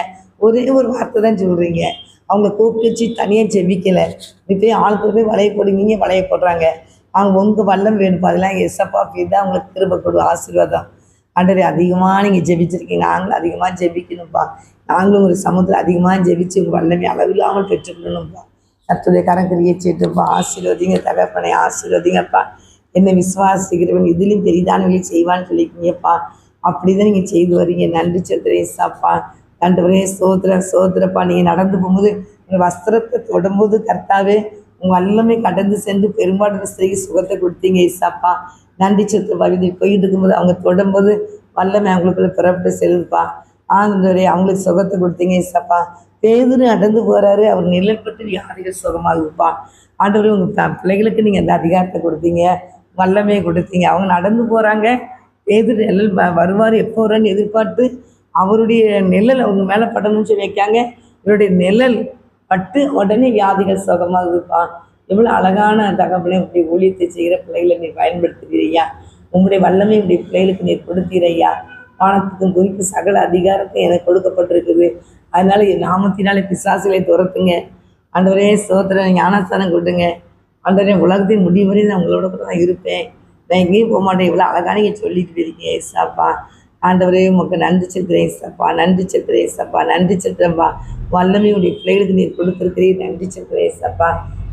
ஒரே ஒரு வார்த்தை தான் சொல்கிறீங்க அவங்க கூப்பிட்டு வச்சு தனியாக ஜெபிக்கலை. நீ போய் ஆழத்தில் போய் வலையை போடுவீங்க வலையை போடுறாங்க. அவங்க உங்கள் வல்லம் வேணும் அதெல்லாம் எஸ்எப்பா தான் அவங்களுக்கு திரும்ப கொடு ஆசீர்வாதம். அண்டரே அதிகமாக நீங்கள் ஜெபிச்சிருக்கீங்க. நாங்களும் அதிகமாக ஜெபிக்கணும்ப்பா. நாங்களும் ஒரு சமுத்திரம் அதிகமாக ஜெபிச்சு உங்கள் வல்லமை அளவில்லாமல் பெற்றுக்கணும்ப்பா கத்துடைய கரங்கரியை சேட்டுப்பா ஆசீர்வதிங்க தகப்பனை ஆசீர்வதிங்கப்பா. என்னை விசுவாசிக்கிறவன் இதிலும் பெரிதானவர்களையும் செய்வான்னு சொல்லியிருக்கீங்கப்பா அப்படிதான் நீங்கள் செய்து வரீங்க. நன்றி செலுத்துறேன் ஏசாப்பா. ஆண்டவரே சோதர சோதரப்பா. நீங்கள் நடந்து போகும்போது உங்கள் வஸ்திரத்தை தொடும்போது கர்த்தாவே உங்கள் வல்லமை கடந்து சென்று பெரும்பாடு ஸ்திரீக்கு சுகத்தை கொடுத்தீங்க ஈசாப்பா நன்றி செலுத்த இது போயிட்டு இருக்கும்போது அவங்க தொடும்போது வல்லமை அவங்களுக்குள்ள பிறப்பிட்டு செல்லுப்பா ஆண்டவரே அவங்களுக்கு சுகத்தை கொடுத்தீங்க ஏசாப்பா பேதுரு நடந்து போகிறாரு அவர் நிழல் பட்டு யாரையும் இருப்பான் ஆண்டவரே உங்கள் பிள்ளைகளுக்கு நீங்கள் அந்த அதிகாரத்தை கொடுத்தீங்க வல்லமையை கொடுத்தீங்க. அவங்க நடந்து போகிறாங்க பேதுரு நிழல் வருவார் எப்போ வரும்னு எதிர்பார்த்து அவருடைய நிழல் அவங்க மேலே படணும்னு சொல்லி வைக்காங்க. இவருடைய நிழல் பட்டு உடனே வியாதிகள் சுகமாக இருப்பான் எவ்வளோ அழகான தகவலை இப்படி ஊழியத்தை செய்கிற பிள்ளைகளை நீ பயன்படுத்துகிறீயா? உங்களுடைய வல்லமை உங்களுடைய பிள்ளைகளுக்கு நீ கொடுத்தீரையா வானத்துக்கும் குறிப்பு சகல அதிகாரத்தையும் எனக்கு கொடுக்கப்பட்டிருக்குது. அதனால என் நாமத்தினாலே பிசாசுகளை துரத்துங்க. ஆண்டவரே சோத்திர ஞானஸ்தானம் கொடுங்க ஆண்டவரே உலகத்தின் முடிவு வரை நான் உங்களோட கூட தான் இருப்பேன். நான் எங்கேயும் போக மாட்டேன். இவ்வளோ அழகான நீங்கள் சொல்லிட்டு போயிருக்கீங்க ஏசாப்பா. ஆண்டவரே உமக்கு நன்றி செலுத்துறேன் ஏசப்பா. நன்றி செலுத்துறேன் ஏசப்பா. நன்றி செலுத்துறேன்ப்பா வல்லமை உடைய பிள்ளைகளுக்கு நீர் கொடுத்துருக்கிறீர். நன்றி செலுத்துறேன் ஏசப்பா.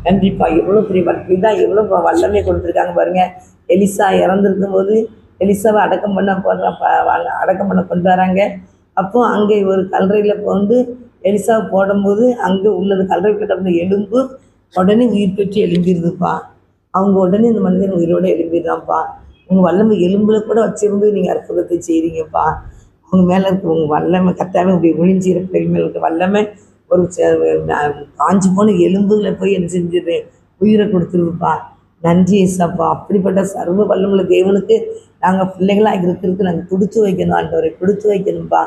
நன்றிப்பா. எவ்வளோ பெரிய வல்லமை. தான் எவ்வளோ வல்லமை கொடுத்துருக்காங்க பாருங்கள் எலிசா இறந்துருக்கும் போது எலிசாவை அடக்கம் பண்ண போடுற வ- அடக்கம் பண்ண கொண்டு வராங்க. அப்போ அங்கே ஒரு கல்லறையில் கொண்டு எலிசாவை போடும்போது அங்கே உள்ளது கல்லறை கிட்ட எலும்பு உடனே உயிர் பெற்று எழும்பிடுதுப்பா அவங்க உடனே இந்த மனிதன் உயிரோட எழும்பிடுறான்ப்பா. உங்கள் வல்லமை எலும்பில் கூட வச்சிருந்து நீங்கள் அற்புதத்தை செய்கிறீங்கப்பா அவங்க மேலே இருக்க உங்கள் வல்லமை கத்தாமல் இப்படி ஒளிஞ்சிற மேலே இருக்க வல்லமை ஒரு காஞ்சி போன எலும்புகளை போய் என்ன செஞ்சிடு உயிரை கொடுத்துருதுப்பா. நன்றி ஏசாப்பா அப்படிப்பட்ட சர்வ வல்லமுள்ள தேவனுக்கு நாங்கள் பிள்ளைகளாக இருக்கிறதுக்கு நாங்கள் கொடுத்து வைக்கணும் ஆண்டவரை கொடுத்து வைக்கணும்ப்பா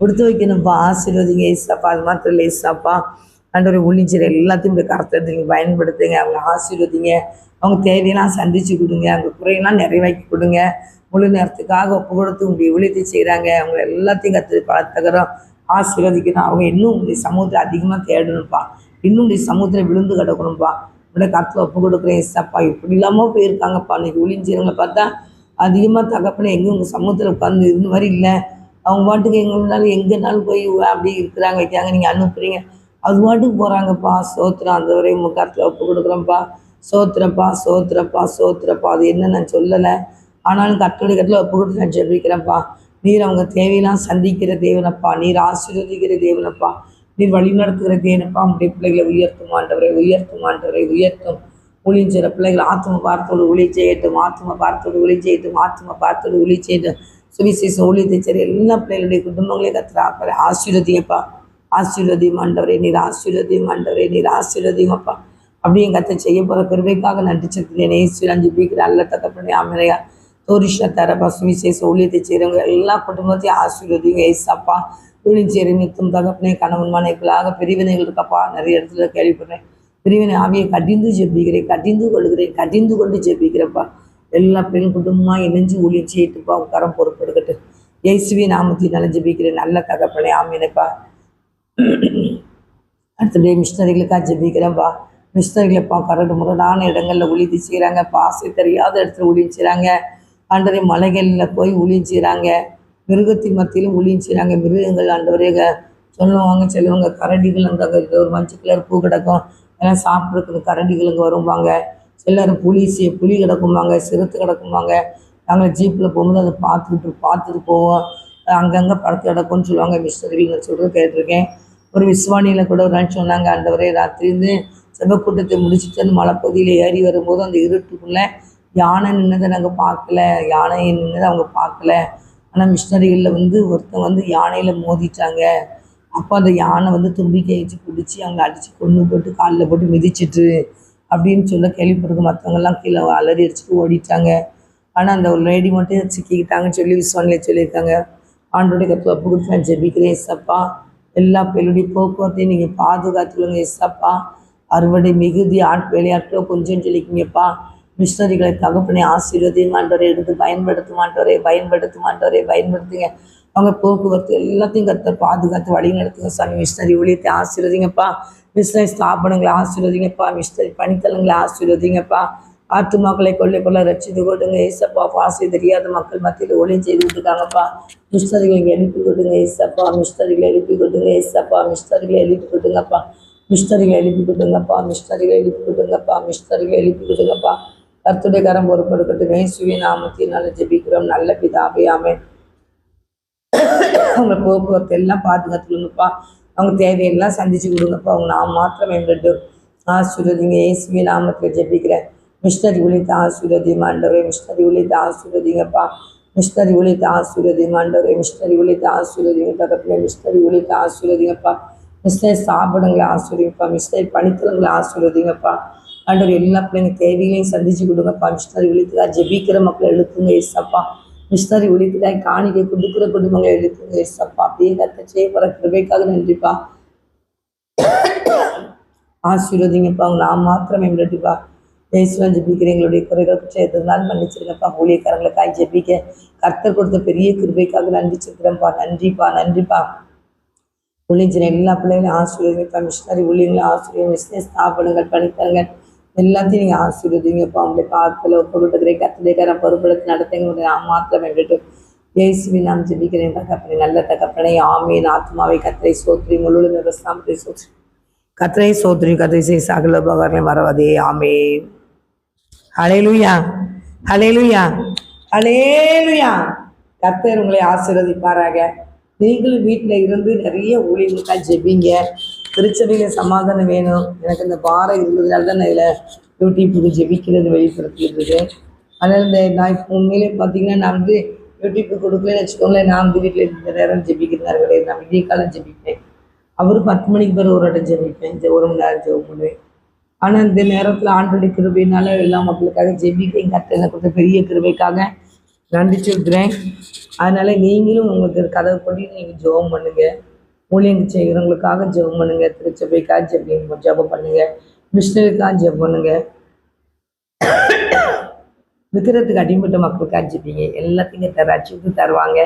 கொடுத்து வைக்கணும்ப்பா ஆசீர்வதிங்க ஏசாப்பா. அது மாத்திரம் இல்லை ஏசாப்பா. ஆண்டவரை ஒளிஞ்சிற எல்லாத்தையும் இந்த கருத்தை நீங்கள் பயன்படுத்துங்க. அவங்க ஆசீர்வதிங்க. அவங்க தேவையெல்லாம் சந்திச்சு கொடுங்க. அவங்க குறையெல்லாம் நிறைவாக்கி கொடுங்க. முழு நேரத்துக்காக ஒப்பு கொடுத்து உங்களுடைய ஊழியத்தை செய்கிறாங்க அவங்க எல்லாத்தையும் கற்று பழத்தகரம் ஆசீர்வதிக்கணும். அவங்க இன்னும் உங்களுடைய சமூகத்தை அதிகமாக தேடணும்ப்பா இன்னும் உங்களுடைய சமூகத்தில் விழுந்து கிடக்கணும்ப்பா உடனே கருத்தில் ஒப்பு கொடுக்குறேன் ஏசப்பா. இப்படி இல்லாமல் போயிருக்காங்கப்பா. இன்னைக்கு ஒளிஞ்சிறவங்களை பார்த்தா அதிகமாக தகப்பனே எங்கே உங்கள் சமூகத்தில் உட்காந்து இருந்த மாதிரி இல்லை. அவங்க பாட்டுக்கு எங்கேனாலும் எங்கேனாலும் போய் அப்படி இருக்கிறாங்க வைக்காங்க நீங்கள் அனுப்புறீங்க. அது பாட்டுக்கு போகிறாங்கப்பா சோத்திரம் அந்த வரை உங்கள் கருத்தில் ஒப்பு கொடுக்குறேன்ப்பா. சோத்திரப்பா சோத்திரப்பா சோத்திரப்பா. அது என்ன நான் சொல்லலை. ஆனாலும் கத்தோடைய கட்டில் ஒப்பு கொடுத்து நான் ஜெபிக்கிறேன்ப்பா. நீர் அவங்க தேவையெல்லாம் சந்திக்கிற தேவனப்பா. நீர் ஆசீர்வதிக்கிற தேவனப்பா. நீர் வழி நடத்துகிற தேவனப்பா உங்களுடைய பிள்ளைகளை உயர்த்தும் ஆண்டவரை உயர்த்தும் ஆண்டவரை உயர்த்தும். ஒளிஞ்சிற பிள்ளைகள் ஆத்ம பார்த்தோடு ஒளி செய்யட்டும் ஆத்ம பார்த்தோடு ஒளி செய்யட்டும் ஆத்ம பார்த்தோடு ஒளி செய்யட்டும். சுவிசேஷம் ஊழியத்தை சரி எல்லா பிள்ளைகளுடைய குடும்பங்களையும் கத்துறாப்பா ஆசீர்வதியப்பா ஆசீர்வதியும் ஆண்டவரே நீர் ஆசீர்வதியும் ஆண்டவரே நீர் ஆசீர்வதிங்கப்பா. அப்படியும் கத்தை செய்ய போகிற பெருமைக்காக நன்றி செலுத்தினேன் அஞ்சு பீக்கிற அல்ல தக்கப்படி அமையா தோரிஷா தரப்பா சுவிசேஷ ஊழியத்தை செய்கிறவங்க எல்லா குடும்பத்தையும் ஆசீர்வதியும் ஏசாப்பா. துணிச்சேரி நிற்கும் தகப்பனே கணவன் மனைவிகளாக பிரிவினைகள் இருக்கப்பா நிறைய இடத்துல கேள்விப்படுறேன் பிரிவினை ஆவியை கடிந்து ஜெபிக்கிறேன் கடிந்து கொள்கிறேன் கடிந்து கொண்டு ஜெபிக்கிறேன்ப்பா. எல்லா பெண் குடும்பமாக இணைஞ்சு ஊழியம் செய்யிட்டுப்பா உட்காரம் கரம் பொறுப்பெடுக்கட்டு இயேசுவி நாமத்தினால ஜெபிக்கிறேன் நல்ல தகப்பனே ஆமீனப்பா. அடுத்தபடி மிஷினரிகளுக்காக ஜெபிக்கிறேன்ப்பா மிஷினரிகளப்பா கரடு முரடான இடங்களில் ஊழியத்து செய்கிறாங்க பாசை தெரியாத இடத்துல ஊழியம் செய்கிறாங்க மலைகளில் போய் ஊழியம் செய்கிறாங்க மிருகத்தின் மத்தியிலும் ஊழியம் செய்கிறாங்க மிருகங்கள் ஆண்டவரே சொல்லுவாங்க செல்லுவாங்க கரடிகள் அங்கே ஒரு மஞ்சள் கலர் பூ கிடக்கும். எல்லாம் சாப்பிட்றதுக்கு கரண்டிகள் அங்கே வருவாங்க எல்லாரும் புலி புலி கிடக்கும்பாங்க சிறுத்து கிடக்கும்பாங்க நாங்கள் ஜீப்பில் போகும்போது அதை பார்த்துக்கிட்டு பார்த்துட்டு போவோம். அங்கங்கே படத்து கிடக்கும்னு சொல்லுவாங்க மிஷினரிகள் சொல்கிறது கேட்டிருக்கேன். ஒரு விஸ்வானியில் கூட ஒரு நாள் சொன்னாங்க ஆண்டவரே ராத்திரிந்து செவக்கூட்டத்தை முடிச்சுட்டு அந்த மலைப்பகுதியில் ஏறி வரும்போது அந்த இருட்டுக்குள்ளே யானை நின்னதை நாங்கள் பார்க்கல யானை நின்னதை அவங்க பார்க்கல. ஆனால் மிஷினரிகளில் வந்து ஒருத்தன் வந்து யானையில் மோதிட்டாங்க. அப்போ அந்த யானை வந்து தும்பிக்கை வச்சு பிடிச்சி அவங்க அடித்து கொண்டு போட்டு காலில் போட்டு மிதிச்சிட்டு அப்படின்னு சொல்ல கேள்விப்பட்டிருக்க மற்றவங்கெல்லாம் கீழே அலறி அடிச்சுட்டு ஓடிட்டாங்க. ஆனால் அந்த ஒரு லேடி மட்டும் சிக்கிக்கிட்டாங்கன்னு சொல்லி விஸ்வானிலே சொல்லியிருக்காங்க. ஆண்டோடைய கத்து அப்பு கொடுத்து நான் ஜெபிக்கிறேன் ஏசப்பா. எல்லா பேருடைய போக்குவரத்தையும் நீங்கள் பாதுகாத்துக்கொள்ளுங்க ஏசப்பா. அறுவடை மிகுதி ஆட் வேலையாட்களோ கொஞ்சம் சொல்லிக்கிங்கப்பா. மிஷினரிகளை தகப்பனை ஆசீர்வதியும் ஆண்டவரை எடுத்து பயன்படுத்த மாட்டவரே பயன்படுத்த மாட்டவரே பயன்படுத்துங்க. அவங்க போக்குவரத்து எல்லாத்தையும் கத்த பாதுகாத்து வழி நடத்துங்க சாமி மிஷினரி ஊழியத்தை ஆசீர்வதிங்கப்பா. மிஷினரி ஸ்தாபனங்களை ஆசீர்வதிங்கப்பா. மிஷினரி பணித்தலங்களை ஆசீர்வதிங்கப்பா. ஆத்துமாக்களை கொள்ளை கொள்ள ரசித்து கொடுங்க. ஏசப்பா பாசி தெரியாத மக்கள் மத்தியில் ஒளியும் செய்துட்டு இருக்காங்கப்பா மிஷினரிகளை எழுப்பி கொடுங்க. ஏசப்பா மிஷினரிகளை எழுப்பி கொடுங்க. ஏசப்பா மிஷினரிகளை எழுப்பி கொடுங்கப்பா. மிஷினரிகளை எழுப்பி கொடுங்கப்பா. மிஷினரிகளை எழுப்பி கொடுங்கப்பா. மிஷினரிகளை எழுப்பி கொடுங்கப்பா. கர்த்துடைய கரம் பொறுப்படுக்கட்டும். நாமத்தையும் நாமத்தினால ஜெபிக்கிறோம். நல்ல பிதாபே ஆமென். அவங்க போக்குவரத்து எல்லாம் பாதுகாத்துக்கணுங்கப்பா அவங்க தேவையெல்லாம் சந்திச்சு கொடுங்கப்பா. அவங்க நான் மாத்திரம் வேண்டும் ஆசீர்வதிங்க. இயேசுவி நாமத்தில் ஜெபிக்கிறேன். மிஷினரி உழைத்து ஆசீர்வதி மாண்டவரே மிஷினரி உழைத்து ஆசீர்வதிங்கப்பா. மிஷினரி உழைத்து ஆசீர்வதி மாண்டவரே மிஷினரி உழைத்து ஆசீர்வதிங்க பக்கத்தில் மிஷினரி உழைத்து ஆசீர்வதிங்கப்பா. மிஷினரி சாப்பிடுங்களை ஆசீர்வதிங்கப்பா. மிஸ்டரி பணித்தலங்களை ஆசீர்வதிங்கப்பா. ஆண்டவர் எல்லா பிள்ளைங்க தேவைகளையும் சந்திச்சு கொடுங்கப்பா. மிஷினரி உழைத்துக்காக ஜெபிக்கிற மக்களை எழுப்புங்க ஏசப்பா. மிஷினரி உழைத்துக்காக காணிக்கை கொடுக்குற குடும்பங்களை எழுப்புங்க ஏசப்பா. அப்படியே கத்த செய்யப்படுற கிருபைக்காக நன்றிப்பா. ஆசீர்வதிங்கப்பா அவங்க நான் மாத்திரம் எங்களுடையப்பா பேசுவேன் ஜெபிக்கிறேன் எங்களுடைய குறைகள் பற்றி எது இருந்தாலும் மன்னிச்சிருங்கப்பா. ஊழியக்காரங்களுக்காக ஜெபிக்க கர்த்தர் கொடுத்த பெரிய கிருபைக்காக நன்றி சொல்கிறேன்ப்பா நன்றிப்பா நன்றிப்பா. ஊழியர் எல்லா பிள்ளைகளையும் ஆசீர்வதிங்கப்பா. மிஷினரி ஊழியங்களை ஆசிரியர் பிஸ்னஸ் ஸ்தாபனங்கள் பணித்தரங்கள் எல்லாத்தையும் நீங்கள் ஆசீர்வதிங்கப்பா உங்களுடைய பாதத்தில் ஒப்பு கொடுத்துக்கிறேன் பொறுப்படுத்தி நடத்துங்க. நான் மாத்திரம் வேண்டும் இயேசுவி நாம் ஜெபிக்கிறேன் தகப்பனை. நல்ல தகப்பனை ஆமீன். ஆத்மாவை கத்திரை சோத்ரி முழு விவசாயத்தை சோத்ரி கத்திரை சோத்ரி கத்திரை செய் சகல உபகரணை மறவதே. ஆமே அலையலுயா அலையலுயா அலேலுயா கத்தர் உங்களை ஆசீர்வதிப்பாராக. நீங்களும் வீட்டில் இருந்து நிறைய ஊழியர்களுக்காக ஜெபிங்க. திருச்சபையில் சமாதானம் வேணும். எனக்கு இந்த பாறை இருந்ததுனால தான் நான் இதில் யூடியூப்புக்கு ஜெபிக்கிறது வெளிப்படுத்திட்டு அதனால் இந்த நான் இப்போ உண்மையிலே பார்த்தீங்கன்னா நான் வந்து யூடியூப்புக்கு கொடுக்கலன்னு வச்சுக்கோங்களேன் நான் வந்து வீட்டில் இந்த நேரம் ஜெபிக்கிறேன் கிடையாது நான் விடிய காலம் ஜெபிப்பேன். அவர் பத்து மணிக்கு பிறகு ஒரு இடம் ஜெபிப்பேன். ஒரு மணி நேரம் ஜெபம் பண்ணுவேன். ஆனால் இந்த நேரத்தில் ஆண்டோடைய கிருபையினால எல்லா மக்களுக்காக ஜெபிக்க கத்த எனக்கு கொடுத்த பெரிய கிருபைக்காக நன்றி சொல்கிறேன் அதனால் நீங்களும் உங்களுக்கு கதவு பண்ணி நீங்கள் ஜெபம் பண்ணுங்கள் ஊழியம் செய்கிறவங்களுக்காக ஜெபம் பண்ணுங்க. திருச்சபைக்காக ஜெபம் ஜெபம் பண்ணுங்க. மிஷினரிக்காக ஜெபம் பண்ணுங்க. விக்கிரத்துக்கு அடிமட்ட மக்களுக்காக ஜெபிங்க எல்லாத்தையும் தர ரட்சித்து தருவாங்க.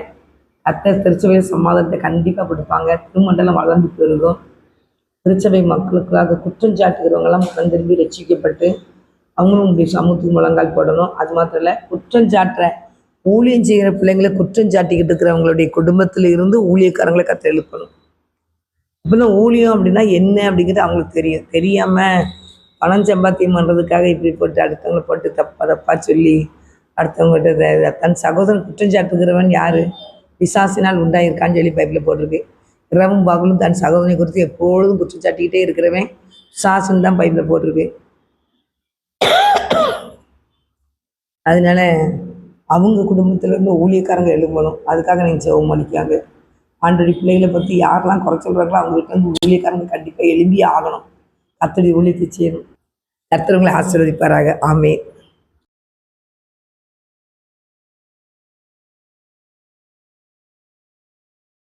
அத்தை திருச்சபையில் சமாதானத்தை கண்டிப்பாக கொடுப்பாங்க. திருமண்டலம் வளர்ந்து பெருகும். திருச்சபை மக்களுக்காக குற்றம் சாட்டுகிறவங்களாம் மனம் திரும்பி ரசிக்கப்பட்டு அவங்களும் சமூகத்துக்கு முழங்கால் போடணும். அது மாத்திரம் இல்லை குற்றம் சாட்டுற ஊழியம் செய்கிற பிள்ளைங்களை குற்றம் சாட்டிக்கிட்டு இருக்கிறவங்களுடைய குடும்பத்தில் இருந்து ஊழியக்காரங்களை கற்று எழுப்பணும். இப்போதான் ஊழியம் அப்படின்னா என்ன அப்படிங்கிறது அவங்களுக்கு தெரியும் தெரியாமல் பணம் சம்பாத்தியம் பண்ணுறதுக்காக இப்படி போட்டு அடுத்தவங்களை போட்டு தப்பா தப்பா சொல்லி அடுத்தவங்ககிட்ட தன் சகோதரன் குற்றம் சாட்டுகிறவன் யார்? விசாசினால் உண்டாயிருக்கான்னு சொல்லி பைப்பில் போட்டிருக்கு. இரவும் பகலும் தன் சகோதரனை குறித்து எப்பொழுதும் குற்றம் சாட்டிக்கிட்டே இருக்கிறவன் பிசாசுன்னு தான் பைப்பில் போட்டிருக்கு. அதனால அவங்க குடும்பத்தில் இருந்து ஊழியக்காரங்க எழும்பணும். அதுக்காக நீங்கள் செவம் பண்ணிக்காங்க. ஆண்டடி பிள்ளைகளை பற்றி யாரெல்லாம் குறை சொல்கிறாங்களோ அவங்களுக்கு வந்து ஊழியக்காரங்க கண்டிப்பாக எழும்பி ஆகணும். கத்தடி ஊழியத்தை செய்யணும். கர்த்தர் ஆசீர்வதிப்பாராக. ஆமே